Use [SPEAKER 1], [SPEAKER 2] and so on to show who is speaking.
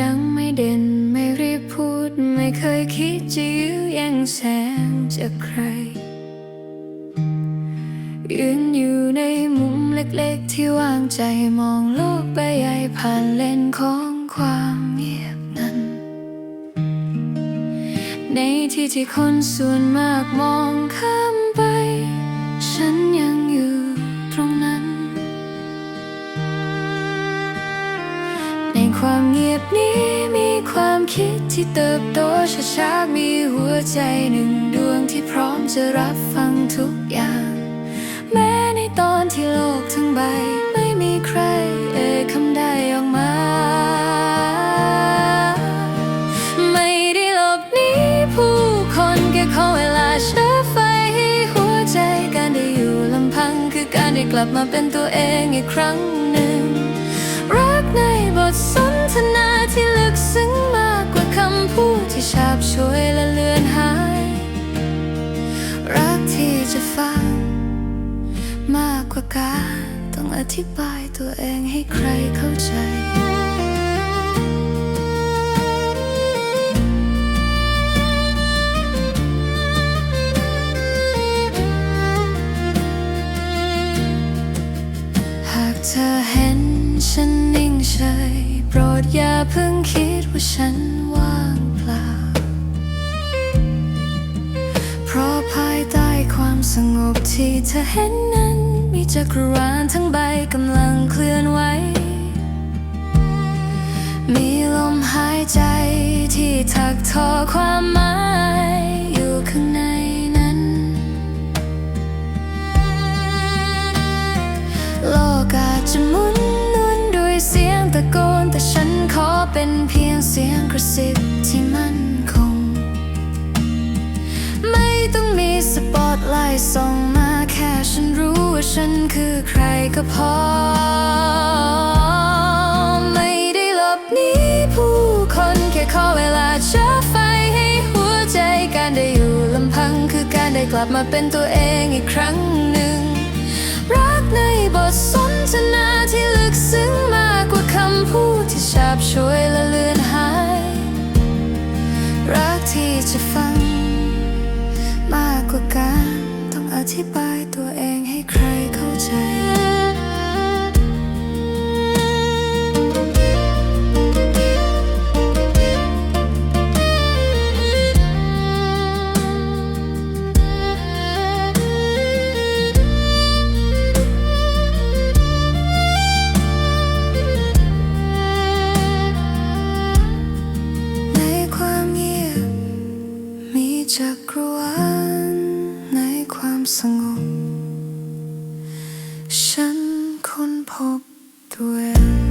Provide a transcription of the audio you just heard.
[SPEAKER 1] ดังไม่เด่นไม่รีบพูด ไม่เคยคิดจะยื้อแย่งแสงจากใคร ยืนอยู่ในมุมเล็กๆ ที่ว่างใจมองโลกใบใหญ่ผ่านเลนของความเงียบนั้น ในที่ที่คนส่วนมากมองข้ามไป ความเงียบนี้มีความคิดที่เติบโตช้าๆมีหัวใจหนึ่งดวงที่พร้อมจะรับฟังทุกอย่าง แม้ในตอนที่โลกทั้งใบ ไม่มีใครเอ่ยคำใดออกมา ไม่ได้หลบหนีผู้คนแค่ขอเวลาเชื้อไฟให้หัวใจการได้อยู่ลำพังคือการได้กลับมาเป็นตัวเองอีกครั้งหนึ่งรักในบทสนท นาที่ลึกซึ้งมากกว่าคำพูดที่ฉาบช่วยและเลือนหาย รักที่จะฟัง มากกว่าการต้องอธิบายตัวเองให้ใครเข้าใจหากเธอเห็นฉันนิ่งเฉย โปรดอย่าเพิ่งคิดว่าฉันว่างเปล่า เพราะภายใต้ความสงบที่เธอเห็นนั้น มีจักรวาลทั้งใบกำลังเคลื่อนไหว มีลมหายใจที่ถักทอความหมาย ฉันคือใครก็พอ ไม่ได้หลบหนีผู้คนแค่ขอเวลาเชื้อไฟให้หัวใจการได้อยู่ลำพังคือการได้กลับมาเป็นตัวเองอีกครั้งหนึ่ง รักในบทสนทนาที่ลึกซึ้งมากกว่าคำพูดที่ฉาบช่วยและเลือนหาย รักที่จะฟัง มากกว่าการต้องอธิบายตัวเอง ใครเข้าใจในความเงียบมีจักรวาลในความสงบ 혹도에